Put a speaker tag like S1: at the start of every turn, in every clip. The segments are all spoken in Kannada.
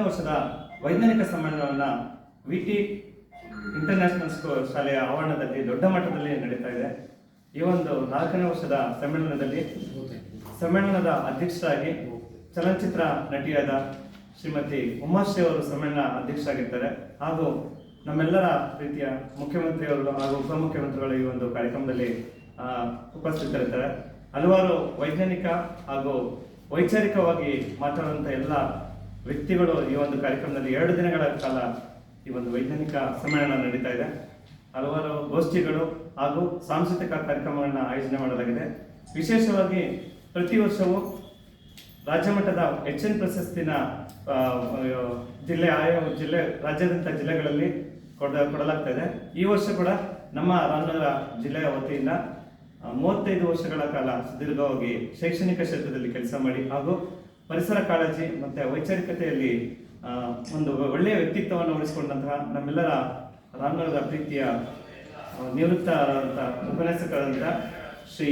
S1: ವರ್ಷದ ವೈಜ್ಞಾನಿಕ ಸಮ್ಮೇಳನವನ್ನು ವಿ ಟಿ ಇಂಟರ್ನ್ಯಾಷನಲ್ ಸ್ಕೂಲ್ ಶಾಲೆಯ ಆವರಣದಲ್ಲಿ, ದೊಡ್ಡ ಮಟ್ಟದಲ್ಲಿ ನಡೀತಾ ಇದೆ. ಈ ಒಂದು ನಾಲ್ಕನೇ ವರ್ಷದ ಸಮ್ಮೇಳನದಲ್ಲಿ ಸಮ್ಮೇಳನದ ಅಧ್ಯಕ್ಷರಾಗಿ ಚಲನಚಿತ್ರ ನಟಿಯಾದ ಶ್ರೀಮತಿ ಉಮಾಶ್ರೀ ಅವರು ಸಮ್ಮೇಳನ ಅಧ್ಯಕ್ಷರಾಗಿರ್ತಾರೆ. ಹಾಗೂ ನಮ್ಮೆಲ್ಲರ ರೀತಿಯ ಮುಖ್ಯಮಂತ್ರಿಯವರು ಹಾಗೂ ಉಪಮುಖ್ಯಮಂತ್ರಿಗಳು ಈ ಒಂದು ಕಾರ್ಯಕ್ರಮದಲ್ಲಿ ಉಪಸ್ಥಿತರಿರ್ತಾರೆ. ಹಲವಾರು ವೈಜ್ಞಾನಿಕ ಹಾಗೂ ವೈಚಾರಿಕವಾಗಿ ಮಾತಾಡುವಂಥ ಎಲ್ಲ ವ್ಯಕ್ತಿಗಳು ಈ ಒಂದು ಕಾರ್ಯಕ್ರಮದಲ್ಲಿ ಎರಡು ದಿನಗಳ ಕಾಲ ಈ ಒಂದು ವೈಜ್ಞಾನಿಕ ಸಮ್ಮೇಳನ ನಡೀತಾ ಇದೆ. ಹಲವಾರು ಗೋಷ್ಠಿಗಳು ಹಾಗೂ ಸಾಂಸ್ಕೃತಿಕ ಕಾರ್ಯಕ್ರಮಗಳನ್ನ ಆಯೋಜನೆ ಮಾಡಲಾಗಿದೆ. ವಿಶೇಷವಾಗಿ ಪ್ರತಿ ವರ್ಷವೂ ರಾಜ್ಯ ಮಟ್ಟದ ಎಚ್ ಎನ್ ಪ್ರಶಸ್ತಿನ ಜಿಲ್ಲೆ ಆಯಾ, ಜಿಲ್ಲೆ, ರಾಜ್ಯಾದ್ಯಂತ ಜಿಲ್ಲೆಗಳಲ್ಲಿ ಕೊಡ, ಕೊಡಲಾಗ್ತಾ ಇದೆ. ಈ ವರ್ಷ ಕೂಡ ನಮ್ಮ ರಾಮನಗರ ಜಿಲ್ಲೆಯ ವತಿಯಿಂದ ಮೂವತ್ತೈದು ವರ್ಷಗಳ ಕಾಲ ಸುದೀರ್ಘವಾಗಿ ಶೈಕ್ಷಣಿಕ ಕ್ಷೇತ್ರದಲ್ಲಿ ಕೆಲಸ ಮಾಡಿ ಹಾಗೂ ಪರಿಸರ ಕಾಳಜಿ ಮತ್ತೆ ವೈಚಾರಿಕತೆಯಲ್ಲಿ ಒಂದು ಒಳ್ಳೆಯ ವ್ಯಕ್ತಿತ್ವವನ್ನು ಉಳಿಸಿಕೊಂಡಂತಹ ನಮ್ಮೆಲ್ಲರ ರಾಮನಗರದ ಪ್ರೀತಿಯ ನಿವೃತ್ತ ನಿವೃತ್ತ ಉಪನ್ಯಾಸಕರಾದಂಥ ಶ್ರೀ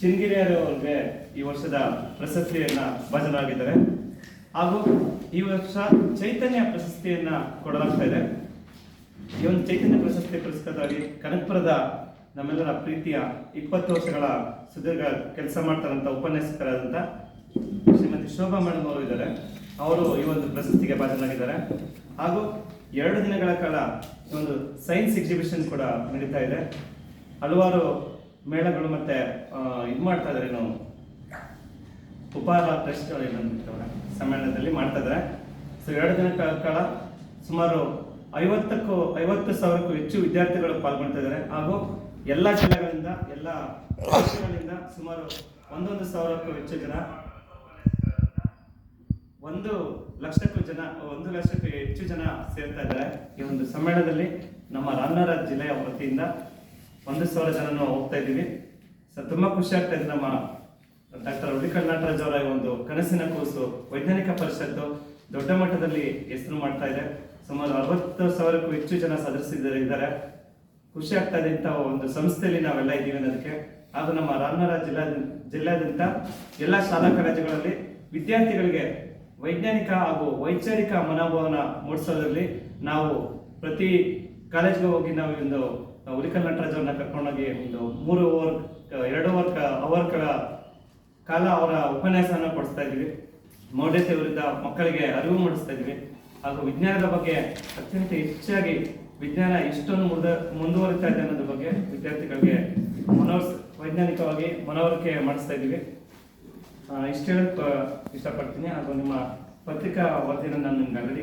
S1: ಚಿನ್ಗಿರಿಯರು ಈ ವರ್ಷದ ಪ್ರಶಸ್ತಿಯನ್ನ ಭಾಜನರಾಗಿದ್ದಾರೆ. ಹಾಗೂ ಈ ವರ್ಷ ಚೈತನ್ಯ ಪ್ರಶಸ್ತಿಯನ್ನ ಕೊಡಲಾಗ್ತಾ ಇದೆ. ಈ ಒಂದು ಚೈತನ್ಯ ಪ್ರಶಸ್ತಿ ಪುರಸ್ಕೃತವಾಗಿ ಕನಕಪುರದ ನಮ್ಮೆಲ್ಲರ ಪ್ರೀತಿಯ ಇಪ್ಪತ್ತು ವರ್ಷಗಳ ಸುದೀರ್ಘ ಕೆಲಸ ಮಾಡ್ತಾರಂತ ಉಪನ್ಯಾಸಕರಾದಂಥ ಶ್ರೀಮತಿ ಶೋಭಾ ಮೇಡಮ್ ಅವರು ಇದ್ದಾರೆ. ಅವರು ಈ ಒಂದು ಪ್ರಶಸ್ತಿಗೆ ಭಾಜನರಾಗಿದ್ದಾರೆ. ಹಾಗೂ ಎರಡು ದಿನಗಳ ಕಾಲ ಒಂದು ಸೈನ್ಸ್ ಎಕ್ಸಿಬಿಷನ್ ಕೂಡ ನಡೀತಾ ಇದೆ. ಹಲವಾರು ಮೇಳಗಳು ಮತ್ತೆ ಇದು ಮಾಡ್ತಾ ಇದ್ದಾರೆ. ನಾವು ಉಪಹಾರ ಟ್ರಸ್ಟ್ ಸಮ್ಮೇಳನದಲ್ಲಿ ಮಾಡ್ತಾ ಇದ್ದಾರೆ. ಸೊ ಎರಡು ದಿನ ಕಾಲ ಸುಮಾರು ಐವತ್ತಕ್ಕೂ, ಐವತ್ತು ಸಾವಿರಕ್ಕೂ ಹೆಚ್ಚು ವಿದ್ಯಾರ್ಥಿಗಳು ಪಾಲ್ಗೊಳ್ತಾ ಇದ್ದಾರೆ. ಹಾಗೂ ಎಲ್ಲ ಜಿಲ್ಲೆಗಳಿಂದ, ಎಲ್ಲ ಸುಮಾರು ಒಂದೊಂದು ಸಾವಿರಕ್ಕೂ ಹೆಚ್ಚು ಜನ ಒಂದು ಲಕ್ಷಕ್ಕೂ ಜನ, ಒಂದು ಲಕ್ಷಕ್ಕೂ ಹೆಚ್ಚು ಜನ ಸೇರ್ತಾ ಇದ್ದಾರೆ. ಈ ಒಂದು ಸಮ್ಮೇಳನದಲ್ಲಿ ನಮ್ಮ ರಾಮನಗರ ಜಿಲ್ಲೆಯ ವತಿಯಿಂದ ಒಂದು ಸಾವಿರ ಜನನು ಹೋಗ್ತಾ ಇದ್ದೀವಿ. ಸರ್, ತುಂಬಾ ಖುಷಿ ಆಗ್ತಾ ಇದೆ ನಮ್ಮ ಡಾಕ್ಟರ್ ಉಳಿಕಲ್ ನಾಟರಾಜ್ ಅವರ ಒಂದು ಕನಸಿನ ಕೂಸು ವೈಜ್ಞಾನಿಕ ಪರಿಷತ್ತು ದೊಡ್ಡ ಮಟ್ಟದಲ್ಲಿ ಹೆಸರು ಮಾಡ್ತಾ ಇದೆ. ಸುಮಾರು ಅರವತ್ತು ಸಾವಿರಕ್ಕೂ ಹೆಚ್ಚು ಜನ ಸದಸ್ಯರು ಇದ್ದಾರೆ. ಖುಷಿ ಆಗ್ತಾ ಇದೆ ಒಂದು ಸಂಸ್ಥೆಯಲ್ಲಿ ನಾವೆಲ್ಲ ಇದ್ದೀವಿ ಅನ್ನೋದಕ್ಕೆ. ಹಾಗೂ ನಮ್ಮ ರಾಮನಗರ ಜಿಲ್ಲಾ ಜಿಲ್ಲಾದ್ಯಂತ ಎಲ್ಲ ಶಾಲಾ ಕಾಲೇಜುಗಳಲ್ಲಿ ವಿದ್ಯಾರ್ಥಿಗಳಿಗೆ ವೈಜ್ಞಾನಿಕ ಹಾಗೂ ವೈಚಾರಿಕ ಮನೋಭಾವನ ಮೂಡಿಸೋದ್ರಲ್ಲಿ ನಾವು ಪ್ರತಿ ಕಾಲೇಜ್ಗೆ ಹೋಗಿ ನಾವು ಒಂದು ಉಲಿಕಲ್ ನಟರಾಜ್ ಅವ್ರನ್ನ ಕರ್ಕೊಂಡೋಗಿ ಒಂದು ಮೂರು ಓವರ್ ಎರಡು ಓವರ್ ಅವರ್ಗಳ ಕಾಲ ಅವರ ಉಪನ್ಯಾಸವನ್ನು ಕೊಡಿಸ್ತಾ ಇದ್ದೀವಿ. ಮೌಢ್ಯತೆ ವಿರುದ್ಧ ಮಕ್ಕಳಿಗೆ ಅರಿವು ಮೂಡಿಸ್ತಾ ಇದ್ದೀವಿ. ಹಾಗೂ ವಿಜ್ಞಾನದ ಬಗ್ಗೆ ಅತ್ಯಂತ ಹೆಚ್ಚಾಗಿ ವಿಜ್ಞಾನ ಎಷ್ಟೊಂದು ಮುರಿದ, ಮುಂದುವರಿತಾ ಇದೆ ಅನ್ನೋದ್ರ ಬಗ್ಗೆ ವಿದ್ಯಾರ್ಥಿಗಳಿಗೆ ಮನೋರ್ ವೈಜ್ಞಾನಿಕವಾಗಿ ಮನವರಿಕೆ ಮಾಡಿಸ್ತಾ ಇದ್ದೀವಿ. ಇಷ್ಟು ಹೇಳಕ್ ಇಷ್ಟಪಡ್ತೀನಿ. ಹಾಗೂ ನಿಮ್ಮ ಪತ್ರಿಕಾ ವರದಿಯನ್ನು ನಾನು ನಿಮ್ಗೆ ಆಲ್ರೆಡಿ